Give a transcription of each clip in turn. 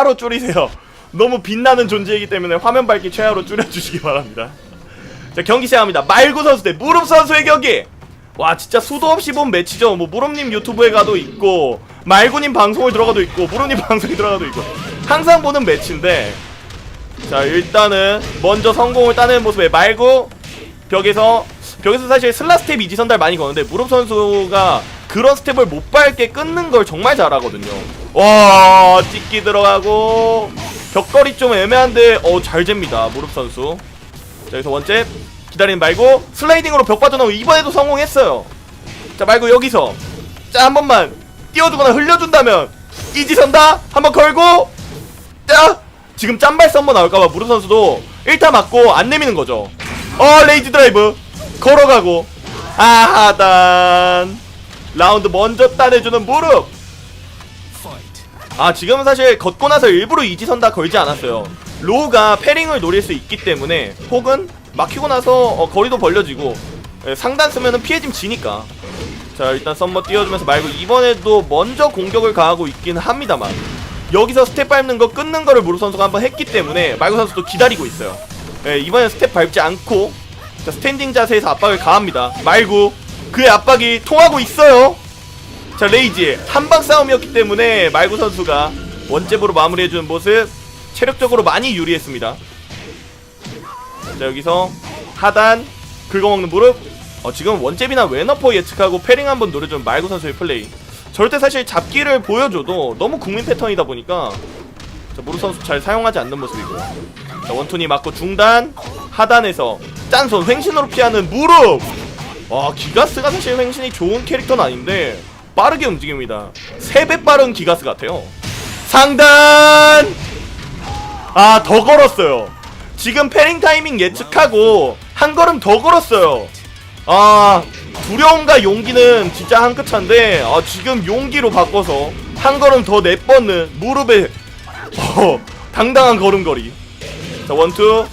하로 줄이세요. 너무 빛나는 존재이기 때문에 화면 밝기 최하로 줄여주시기 바랍니다. 자 경기 시작합니다. 말구 선수 대 무릎 선수의 경기. 와 진짜 수도 없이 본 매치죠. 뭐 무릎님 유튜브에 가도 있고 말구님 방송을 들어가도 있고 무릎님 방송에 들어가도 있고 항상 보는 매치인데 자 일단은 먼저 성공을 따내는 모습에 말구 벽에서 벽에서 사실 슬라 스텝 이지 선달 많이 거는데 무릎 선수가 그런 스텝을 못 밟게 끊는 걸 정말 잘하거든요. 와 찍기 들어가고. 벽거리 좀 애매한데 어잘 잽니다 무릎 선수. 자 여기서 원잽. 기다리는 말고 슬라이딩으로 벽 빠져나오고 이번에도 성공했어요. 자 말고 여기서. 자 한 번만 띄워주거나 흘려준다면 이지 선다? 한번 걸고. 자 지금 짬발 썸머 나올까봐 무릎 선수도 1타 맞고 안 내미는 거죠. 어 레이지 드라이브. 걸어가고. 아 하단. 라운드 먼저 따내주는 무릎 아 지금은 사실 걷고 나서 일부러 이지선 다 걸지 않았어요. 로우가 패링을 노릴 수 있기 때문에 혹은 막히고 나서 어, 거리도 벌려지고 예, 상단 쓰면은 피해짐 지니까. 자 일단 썸머 띄워주면서 말고 이번에도 먼저 공격을 가하고 있긴 합니다만 여기서 스텝 밟는 거 끊는 거를 무릎 선수가 한번 했기 때문에 말고 선수도 기다리고 있어요. 예, 이번엔 스텝 밟지 않고 자, 스탠딩 자세에서 압박을 가합니다. 말고 그의 압박이 통하고 있어요 자 레이지. 한방 싸움이었기 때문에 말구 선수가 원잽으로 마무리해주는 모습 체력적으로 많이 유리했습니다. 자 여기서 하단 긁어먹는 무릎. 어, 지금 원잽이나 왼어퍼 예측하고 패링 한번 노려준 말구 선수의 플레이. 때 사실 잡기를 보여줘도 너무 국민 패턴이다 보니까 자, 무릎 선수 잘 사용하지 않는 모습이고요. 자 원투니 맞고 중단 하단에서 짠손 횡신으로 피하는 무릎. 와 기가스가 사실 횡신이 좋은 캐릭터는 아닌데 빠르게 움직입니다. 3배 빠른 기가스 같아요. 상단! 아 더 걸었어요. 지금 패링 타이밍 예측하고 한 걸음 더 걸었어요. 아 두려움과 용기는 진짜 한 끗 차인데 아 지금 용기로 바꿔서 한 걸음 더 내뻗는 무릎에 어, 당당한 걸음걸이. 자 원투.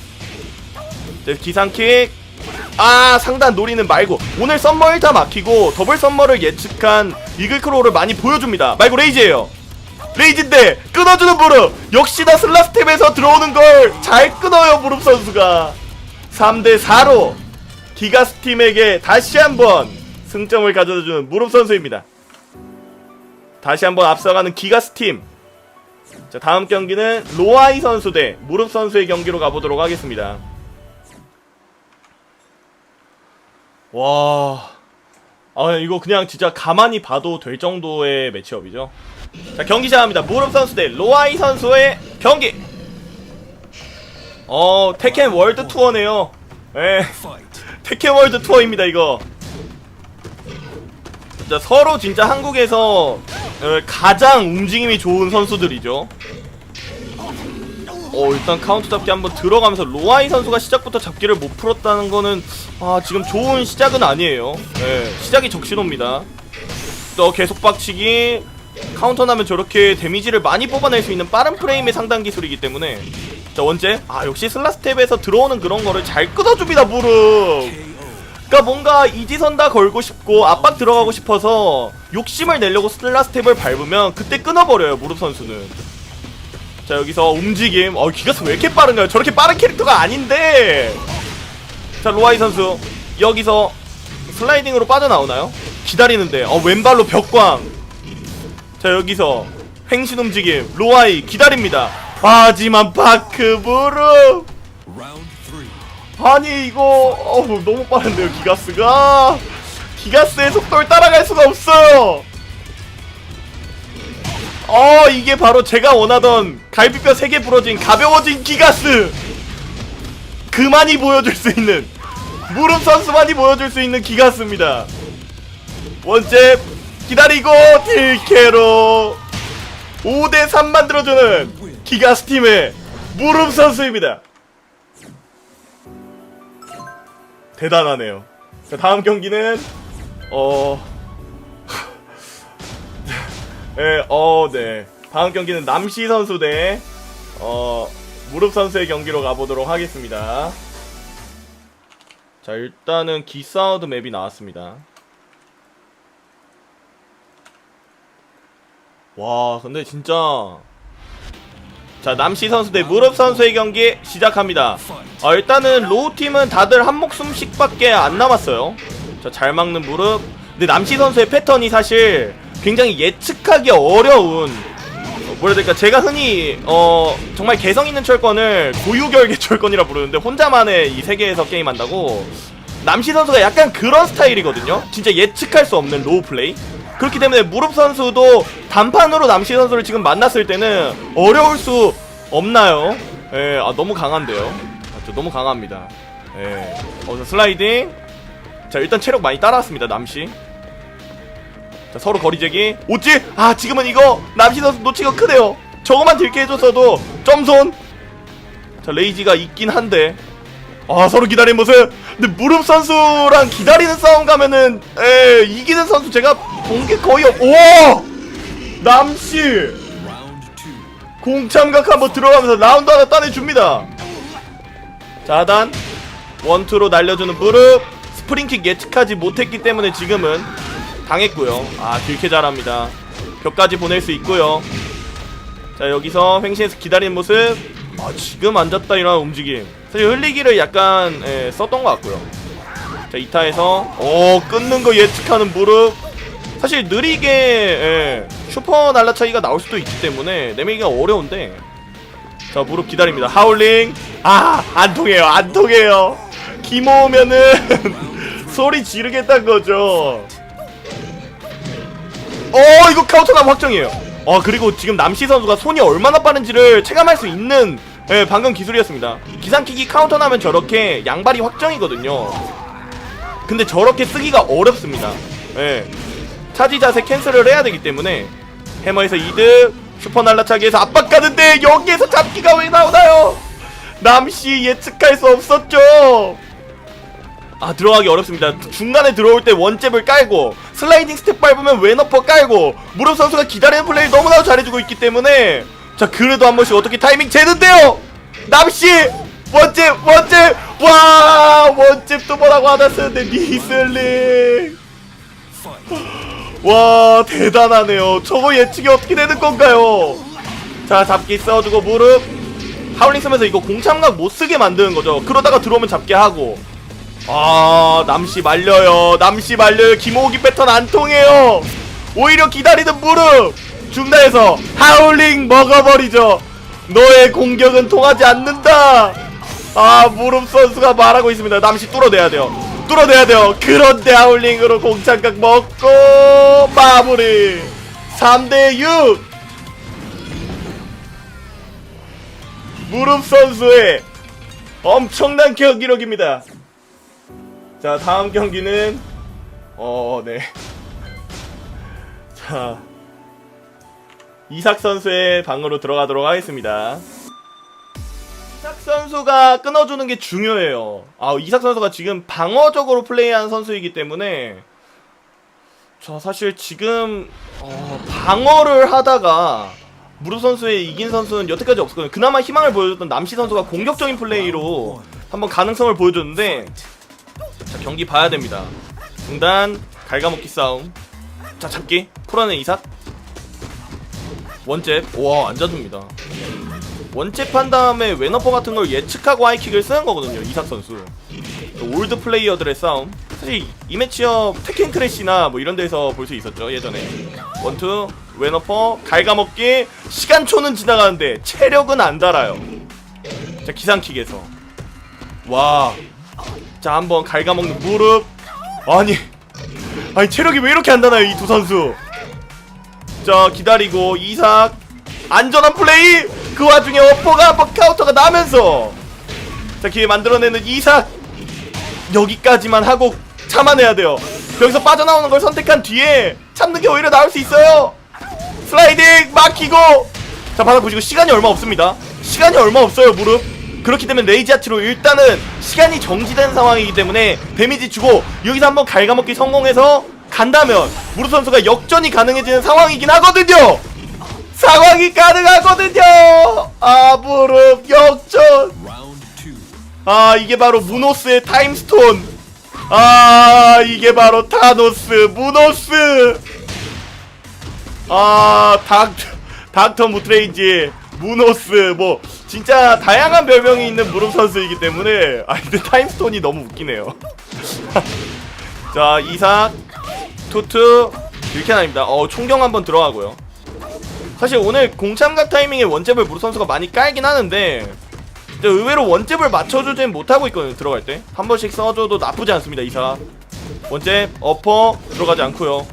자, 기상킥 아 상단 노리는 말고 오늘 썸머 1타 막히고 더블 썸머를 예측한 이글크로우를 많이 보여줍니다. 말고 레이지예요. 레이지인데 끊어주는 무릎! 역시나 슬라스텝에서 들어오는 걸 잘 끊어요 무릎 선수가. 3대4로 기가스 팀에게 다시 한번 승점을 가져다주는 무릎 선수입니다. 다시 한번 앞서가는 기가스 팀. 자, 다음 경기는 로아이 선수 대 무릎 선수의 경기로 가보도록 하겠습니다 와. 아, 이거 그냥 진짜 가만히 봐도 될 정도의 매치업이죠. 자, 경기 시작합니다. 무릎 선수 대 로아이 선수의 경기. 어, 테켄 월드 투어네요. 예. 테켄 월드 투어입니다, 이거. 진짜 서로 진짜 한국에서 어, 가장 움직임이 좋은 선수들이죠. 어 일단 카운트 잡기 한번 들어가면서 로아이 선수가 시작부터 잡기를 못 풀었다는 거는 아 지금 좋은 시작은 아니에요. 예 시작이 적신호입니다. 또 계속 빡치기 카운터 나면 저렇게 데미지를 많이 뽑아낼 수 있는 빠른 프레임의 상단 기술이기 때문에. 자 원제? 아 역시 슬라스텝에서 들어오는 그런 거를 잘 끊어줍니다 무릎. 그니까 뭔가 이지선 다 걸고 싶고 압박 들어가고 싶어서 욕심을 내려고 슬라스텝을 밟으면 그때 끊어버려요 무릎 선수는 자 여기서 움직임. 어 기가스 왜 이렇게 빠른가요? 저렇게 빠른 캐릭터가 아닌데. 자 로아이 선수 여기서 슬라이딩으로 빠져나오나요? 기다리는데. 어 왼발로 벽광. 자 여기서 횡신 움직임. 로아이 기다립니다. 하지만 무릎 아니 이거 어우 너무 빠른데요 기가스가? 기가스의 속도를 따라갈 수가 없어요 어 이게 바로 제가 원하던 갈비뼈 3개 부러진 가벼워진 기가스. 그만이 보여줄 수 있는 무릎 선수만이 보여줄 수 있는 기가스입니다. 원잽 기다리고 딜캐로 5대3 만들어주는 기가스 팀의 무릎 선수입니다. 대단하네요. 자, 다음 경기는 어... 예, 어, 네. 다음 경기는 남시 선수 대, 어, 무릎 선수의 경기로 가보도록 하겠습니다. 자, 일단은 기사우드 맵이 나왔습니다. 와, 근데 진짜, 자 남시 선수 대 무릎 선수의 경기 시작합니다. 아, 일단은 로우 팀은 다들 한 목숨씩밖에 안 남았어요. 자 잘 막는 무릎. 근데 남시 선수의 패턴이 사실 굉장히 예측하기 어려운 어, 뭐라 해야 될까 제가 흔히 어 정말 개성 있는 철권을 고유결계 철권이라 부르는데 혼자만의 이 세계에서 게임한다고 남시 선수가 약간 그런 스타일이거든요. 진짜 예측할 수 없는 로우 플레이. 그렇기 때문에 무릎 선수도 단판으로 남시 선수를 지금 만났을 때는 어려울 수 없나요? 예, 아 너무 강한데요. 아, 저 너무 강합니다. 예, 어서 슬라이딩. 자 일단 체력 많이 따라왔습니다 남시. 자 서로 거리재기. 오지? 아 지금은 이거 남시 선수 놓치가 크네요. 저거만 들게 해줬어도 점손. 자 레이지가 있긴 한데 아 서로 기다리는 모습 근데 무릎 선수랑 기다리는 싸움 가면은 에 이기는 선수 제가 본 게 거의 없... 오 남씨 공참각 한번 들어가면서 라운드 하나 따내줍니다 자 하단 원투로 날려주는 무릎 스프링킥 예측하지 못했기 때문에 지금은 당했고요. 아 길게 잘합니다. 벽까지 보낼 수 있고요. 자 여기서 횡신해서 기다리는 모습. 아 지금 앉았다 일어나는 움직임. 사실 흘리기를 약간 예, 썼던 것 같고요. 자 2타에서 오 끊는 거 예측하는 무릎. 사실 느리게 예, 슈퍼 날라 차이가 나올 수도 있기 때문에 내밀기가 어려운데. 자 무릎 기다립니다. 하울링. 아 안 통해요 안 통해요. 기모 오면은 소리 지르겠다는 거죠 어 이거 카운터남 확정이에요. 어 그리고 지금 남시 선수가 손이 얼마나 빠른지를 체감할 수 있는 예, 방금 기술이었습니다. 기상킥이 카운터 나면 저렇게 양발이 확정이거든요. 근데 저렇게 쓰기가 어렵습니다. 예. 차지 자세 캔슬을 해야 되기 때문에 해머에서 이득 슈퍼 날라차기에서 압박 가는데 여기에서 잡기가 왜 나오나요? 남시 예측할 수 없었죠 아 들어가기 어렵습니다. 중간에 들어올 때 원잽을 깔고 슬라이딩 스텝 밟으면 왼어퍼 깔고 무릎 선수가 기다리는 플레이를 너무나도 잘해주고 있기 때문에 자 그래도 한 번씩 어떻게 타이밍 재는데요? 남씨 원잽 원잽! 와 원잽 또 뭐라고 하다 쓰는데 니슬링. 와 대단하네요. 저거 예측이 어떻게 되는 건가요? 자 잡기 써주고 무릎. 하울링 쓰면서 이거 공참각 못 쓰게 만드는 거죠. 그러다가 들어오면 잡게 하고 아 남씨 말려요. 남씨 말려요. 김호기 패턴 안 통해요. 오히려 기다리는 무릎. 중단해서 하울링 먹어버리죠. 너의 공격은 통하지 않는다. 아 무릎 선수가 말하고 있습니다. 남씨 뚫어내야 돼요. 뚫어내야 돼요. 그런데 하울링으로 공창각 먹고 마무리. 3대6 무릎 선수의 엄청난 경기력입니다 자 다음 경기는 어네. 자 이삭 선수의 방으로 들어가도록 하겠습니다. 이삭 선수가 끊어주는 게 중요해요. 아 이삭 선수가 지금 방어적으로 플레이하는 선수이기 때문에 저 사실 지금 어, 방어를 하다가 무릎 선수의 이긴 선수는 여태까지 없었거든요. 그나마 희망을 보여줬던 남시 선수가 공격적인 플레이로 한번 가능성을 보여줬는데 자 경기 봐야 됩니다. 중단 갈가먹기 싸움. 자 잡기. 풀어낸 이삭. 원잽. 와 앉아줍니다. 원잽 한 다음에 왼어퍼 같은 걸 예측하고 하이킥을 쓰는 거거든요 이삭 선수. 올드 플레이어들의 싸움. 사실 이 매치업 테켄 크래시나 뭐 이런 데서 볼 수 있었죠 예전에. 원투 왼어퍼 갈가먹기. 시간초는 지나가는데 체력은 안 달아요. 자 기상킥에서. 와 자 한번 갉아먹는 무릎. 아니 아니 체력이 왜 이렇게 안 다나요 이 두 선수? 자 기다리고 이삭. 안전한 플레이! 그 와중에 어퍼가 한번 카운터가 나면서. 자 기회 만들어내는 이삭. 여기까지만 하고 참아내야 돼요. 여기서 빠져나오는 걸 선택한 뒤에 참는 게 오히려 나을 수 있어요. 슬라이딩 막히고. 자 바닥 보시고 시간이 얼마 없습니다. 시간이 얼마 없어요 무릎 그렇기 때문에 레이지 아치로 일단은 시간이 정지된 상황이기 때문에 데미지 주고 여기서 한번 갉아먹기 성공해서 간다면 무릎 선수가 역전이 가능해지는 상황이긴 하거든요. 상황이 가능하거든요. 아 무릎 역전. 아 이게 바로 무노스의 타임스톤. 아 이게 바로 타노스 무노스. 아 닥, 닥터 무트레인지 무노스 뭐 진짜 다양한 별명이 있는 무릎 선수이기 때문에 아 근데 타임스톤이 너무 웃기네요. 자 이삭 투투 이렇게 나입니다. 어 총경 한번 들어가고요. 사실 오늘 공참각 타이밍에 원잽을 무릎 선수가 많이 깔긴 하는데 의외로 원잽을 맞춰주진 못하고 있거든요 들어갈 때. 한 번씩 써줘도 나쁘지 않습니다 이삭. 원잽 어퍼 들어가지 않고요.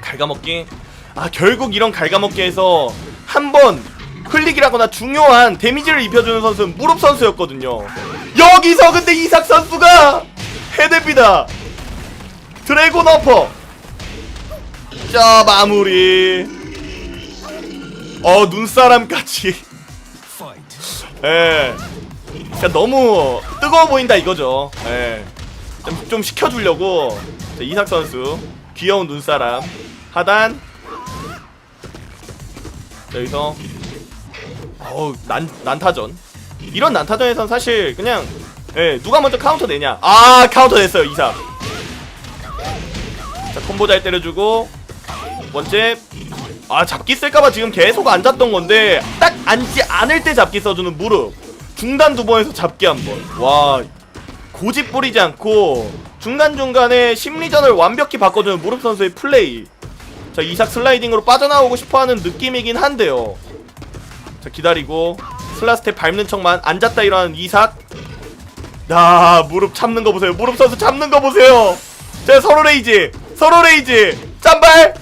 갉아먹기. 아 결국 이런 갉아먹기에서 한번 클릭이라거나 중요한 데미지를 입혀주는 선수는 무릎 선수였거든요. 여기서 근데 이삭 선수가 해냅니다. 드래곤 어퍼. 자 마무리. 어 눈사람까지. 예. 그러니까 너무 뜨거워 보인다 이거죠. 예. 좀, 좀 식혀주려고. 자, 이삭 선수. 귀여운 눈사람. 하단. 자, 여기서 어우 난, 난타전. 이런 난타전에선 사실 그냥 예, 누가 먼저 카운터 내냐? 아 카운터 냈어요 이삭 자 콤보 잘 때려주고 원잽 아 잡기 쓸까봐 지금 계속 앉았던 건데 딱 앉지 않을 때 잡기 써주는 무릎. 중단 두 번에서 잡기 한번와 고집 부리지 않고 중간중간에 심리전을 완벽히 바꿔주는 무릎 선수의 플레이. 자 이삭 슬라이딩으로 빠져나오고 싶어하는 느낌이긴 한데요 자 기다리고 슬라스텝 밟는 척만 앉았다 일어나는 이삭. 야 무릎 참는 거 보세요. 무릎 선수 참는 거 보세요. 자 서로 레이지 서로 레이지. 짠발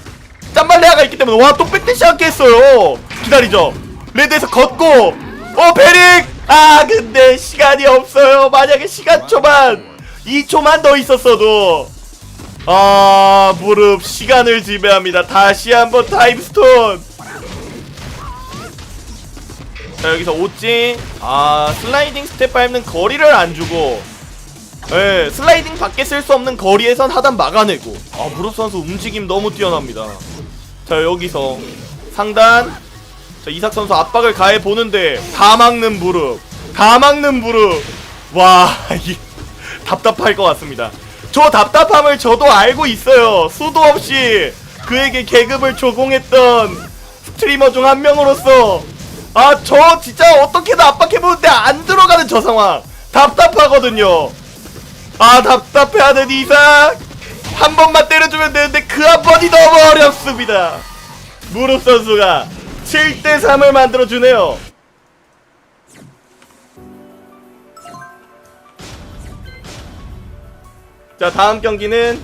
짠발 레아가 있기 때문에 와또 뺏듯이 않게 했어요. 기다리죠. 레드에서 걷고 어 베릭! 아 근데 시간이 없어요. 만약에 시간 초만 2초만 더 있었어도. 아 무릎 시간을 지배합니다. 다시 한번 타임스톤 자 여기서 오찌. 아 슬라이딩 스텝 밟는 거리를 안 주고. 예 슬라이딩 밖에 쓸 수 없는 거리에선 하단 막아내고. 아 무릎 선수 움직임 너무 뛰어납니다. 자 여기서 상단. 자 이삭 선수 압박을 가해 보는데 다 막는 무릎. 다 막는 무릎. 와 이, 답답할 것 같습니다. 저 답답함을 저도 알고 있어요. 수도 없이 그에게 계급을 조공했던 스트리머 중 한 명으로서 아 저 진짜 어떻게든 압박해보는데 안 들어가는 저 상황. 답답하거든요. 아 답답해하는 이삭 한 번만 때려주면 되는데 그 한 번이 너무 어렵습니다. 무릎 선수가 7대3을 만들어주네요. 자 다음 경기는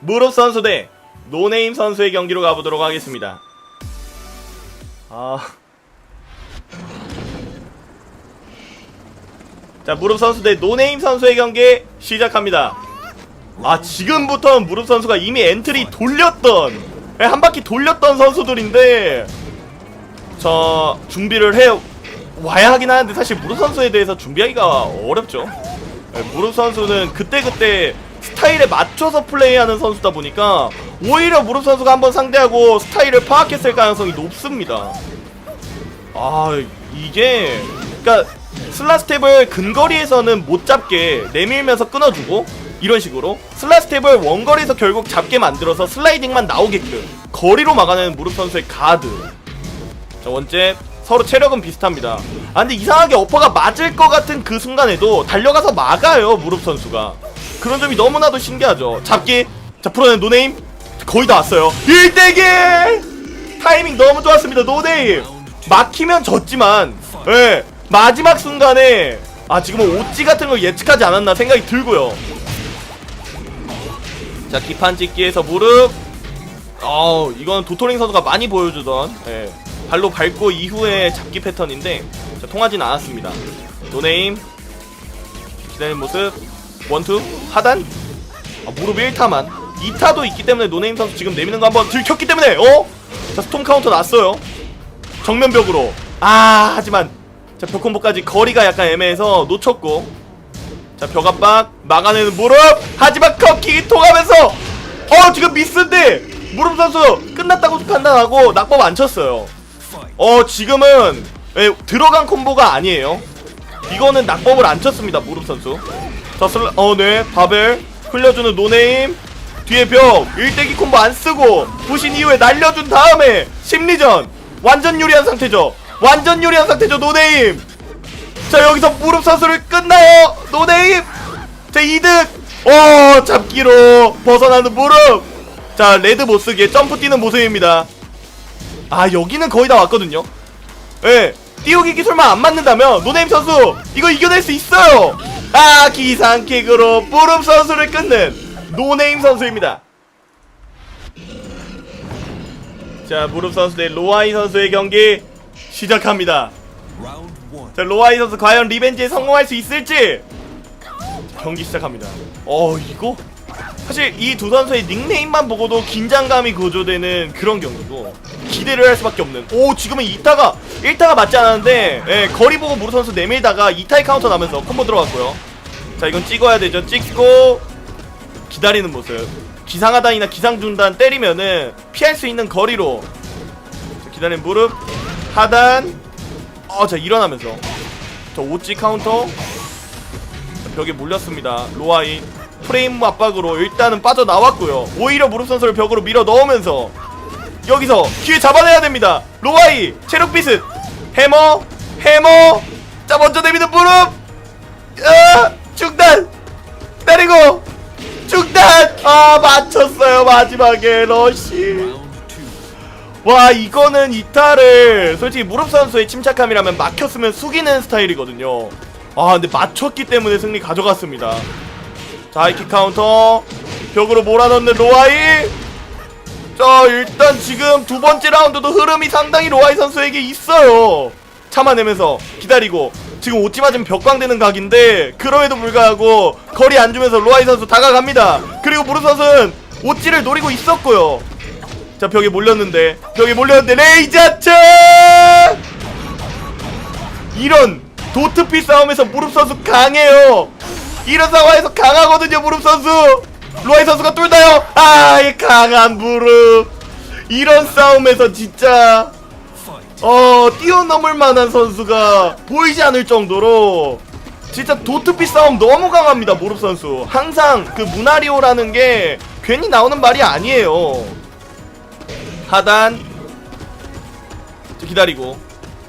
무릎 선수 대 노네임 선수의 경기로 가보도록 하겠습니다. 아... 자 무릎 선수 대 노네임 선수의 경기 시작합니다. 아 지금부터 무릎 선수가 이미 엔트리 돌렸던 예, 한 바퀴 돌렸던 선수들인데 저 준비를 해 와야 하긴 하는데 사실 무릎 선수에 대해서 준비하기가 어렵죠. 예, 무릎 선수는 그때그때 스타일에 맞춰서 플레이하는 선수다 보니까 오히려 무릎 선수가 한번 상대하고 스타일을 파악했을 가능성이 높습니다. 아 이게 그러니까 슬라스텝을 근거리에서는 못 잡게 내밀면서 끊어주고 이런 식으로 슬라스텝을 원거리에서 결국 잡게 만들어서 슬라이딩만 나오게끔 거리로 막아내는 무릎 선수의 가드. 자 원째 서로 체력은 비슷합니다. 아 근데 이상하게 어퍼가 맞을 것 같은 그 순간에도 달려가서 막아요 무릎 선수가. 그런 점이 너무나도 신기하죠. 잡기. 자 풀어낸 노네임. 거의 다 왔어요. 1대기! 타이밍 너무 좋았습니다 노네임. 막히면 졌지만 예 마지막 순간에 아 지금은 오찌 같은 걸 예측하지 않았나 생각이 들고요. 자 기판 찍기에서 무릎. 어 이건 도토링 선수가 많이 보여주던 예, 발로 밟고 이후에 잡기 패턴인데 자, 통하진 않았습니다. 노네임. 기다리는 모습. 원투. 하단. 아, 무릎 1타만. 2타도 있기 때문에 노네임 선수 지금 내미는 거 한번 들켰기 때문에 어? 자 스톰 카운터 났어요. 정면벽으로. 아 하지만 자 벽콤보까지 거리가 약간 애매해서 놓쳤고. 자 벽압박 막아내는 무릎! 하지만 컵킥이 통하면서! 어 지금 미스인데 무릎 선수 끝났다고 판단하고 낙법 안 쳤어요. 어 지금은 예, 들어간 콤보가 아니에요. 이거는 낙법을 안 쳤습니다 무릎 선수. 자 슬라 어네 바벨 흘려주는 노네임. 뒤에 벽 일대기 콤보 안 쓰고 부신 이후에 날려준 다음에 심리전. 완전 유리한 상태죠 완전 유리한 상태죠 노네임. 자 여기서 무릎 선수를 끝나요 노네임. 자 이득. 어 잡기로 벗어나는 무릎. 자 레드 못쓰게 점프 뛰는 모습입니다. 아 여기는 거의 다 왔거든요. 예 띄우기 기술만 안 맞는다면 노네임 선수 이거 이겨낼 수 있어요. 아 기상킥으로 무릎 선수를 끊는 노네임 선수입니다. 자 무릎 선수 대 로아이 선수의 경기 시작합니다. 자 로아이 선수 과연 리벤지에 성공할 수 있을지? 경기 시작합니다. 어 이거? 사실 이 두 선수의 닉네임만 보고도 긴장감이 고조되는 그런 경기고 기대를 할 수밖에 없는. 오 지금은 2타가 1타가 맞지 않았는데 예, 거리 보고 무르 선수 내밀다가 2타의 카운터 나면서 콤보 들어갔고요. 자 이건 찍어야 되죠. 찍고 기다리는 모습. 기상하단이나 기상중단 때리면은 피할 수 있는 거리로. 자, 기다리는 무릎 하단. 어자 일어나면서. 저 오지 카운터. 자, 벽에 몰렸습니다. 로아이. 프레임 압박으로 일단은 빠져나왔고요. 오히려 무릎 선수를 벽으로 밀어 넣으면서 여기서 기회 잡아내야 됩니다. 로아이 체력 비슷. 해머 해머. 자 먼저 내미는 무릎. 아, 중단. 때리고. 중단. 아 맞췄어요 마지막에 two. 와 이거는 이타를 솔직히 무릎 선수의 침착함이라면 막혔으면 숙이는 스타일이거든요. 아 근데 맞췄기 때문에 승리 가져갔습니다. 자 하이킥 카운터. 벽으로 몰아넣는 로아이. 자 일단 지금 두 번째 라운드도 흐름이 상당히 로아이 선수에게 있어요. 참아내면서 기다리고 지금 오찌 맞으면 벽광되는 각인데 그럼에도 불구하고 거리 안 주면서 로아이 선수 다가갑니다. 그리고 무릎 선수는 오찌를 노리고 있었고요 자 벽에 몰렸는데. 벽에 몰렸는데 레이자츠 이런 도트피 싸움에서 무릎 선수 강해요. 이런 상황에서 강하거든요 무릎 선수. 로아이 선수가 뚫나요? 아이 강한 무릎. 이런 싸움에서 진짜. 어 뛰어넘을 만한 선수가 보이지 않을 정도로 진짜 도트피 싸움 너무 강합니다 무릎 선수. 항상 그 무나리오라는 게 괜히 나오는 말이 아니에요 하단. 자, 기다리고.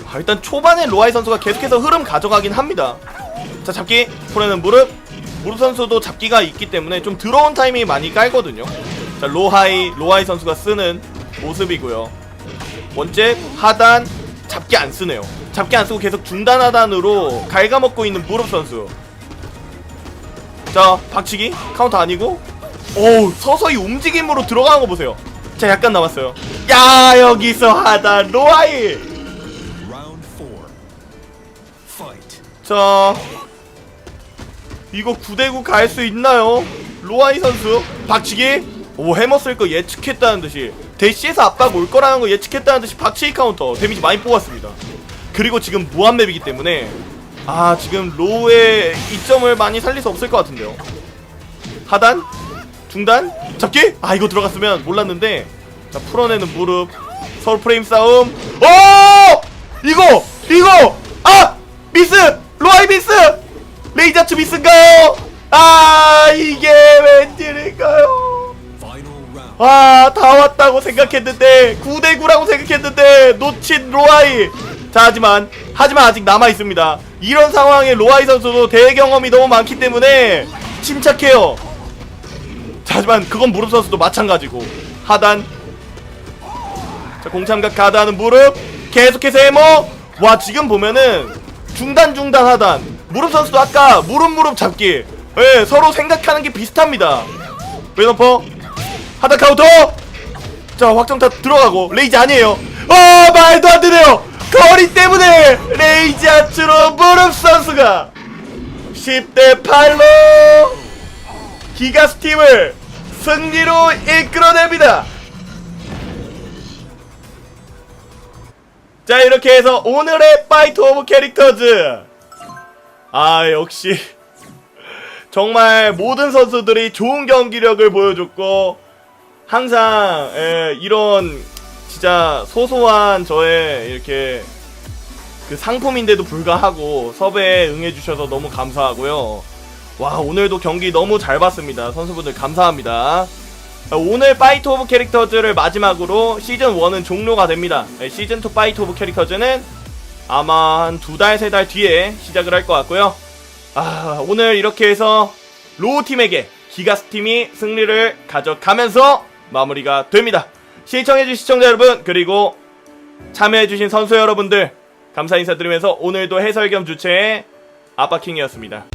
아, 일단 초반에 로아이 선수가 계속해서 흐름 가져가긴 합니다. 자 잡기. 프로는 무릎. 무릎 선수도 잡기가 있기 때문에 좀 들어온 타이밍이 많이 깔거든요. 자 로하이 로아이 선수가 쓰는 모습이고요. 원잽 하단. 잡기 안 쓰네요. 잡기 안 쓰고 계속 중단 하단으로 갉아먹고 있는 무릎 선수. 자 박치기. 카운터 아니고. 오 서서히 움직임으로 들어가는 거 보세요 자 약간 남았어요. 야 여기서 하단 로아이. 자 이거 9대9 갈 수 있나요? 로아이 선수 박치기? 오 해머 쓸 거 예측했다는 듯이. 대시에서 압박 올 거라는 거 예측했다는 듯이 박치기 카운터 데미지 많이 뽑았습니다. 그리고 지금 무한맵이기 때문에 아 지금 로우의 이점을 많이 살릴 수 없을 것 같은데요. 하단 중단? 잡기? 아 이거 들어갔으면 몰랐는데. 자 풀어내는 무릎. 서울 프레임 싸움. 오! 이거! 이거! 아! 미스! 로아이 미스! 레이자츠 미스인가요? 아 이게 웬일일까요? round. 아, 다 왔다고 생각했는데 9대9라고 생각했는데 놓친 로아이. 자, 하지만 하지만 아직 남아 있습니다. 이런 상황에 로아이 선수도 대회 경험이 너무 많기 때문에 침착해요. 자, 하지만 그건 무릎 선수도 마찬가지고 하단. 자, 공참각 가드하는 무릎. 계속해서 해머. 와, 지금 보면은 중단 중단 하단. 무릎 선수도 아까 무릎 무릎 잡기. 예, 서로 생각하는 게 비슷합니다. 웨너퍼 하단 카운터 자 확정타 들어가고 레이지 아니에요 어 말도 안 되네요 거리 때문에 레이지 아츠로 무릎 선수가 10대 8로 기가스 팀을 승리로 이끌어냅니다 자 이렇게 해서 오늘의 파이트 오브 캐릭터즈 아 역시 정말 모든 선수들이 좋은 경기력을 보여줬고 항상 예, 이런 진짜 소소한 저의 이렇게 그 상품인데도 불구하고 섭외에 응해주셔서 너무 감사하고요. 와 오늘도 경기 너무 잘 봤습니다. 선수분들 감사합니다. 오늘 파이트 오브 캐릭터즈를 마지막으로 시즌 1은 종료가 됩니다. 네, 시즌 2 파이트 오브 캐릭터즈는 아마 한 두 달, 세 달 뒤에 시작을 할 것 같고요. 아, 오늘 이렇게 해서 로우 팀에게 기가스 팀이 승리를 가져가면서 마무리가 됩니다. 시청해주신 시청자 여러분, 그리고 참여해주신 선수 여러분들, 감사 인사드리면서 오늘도 해설 겸 주최의 아빠킹이었습니다.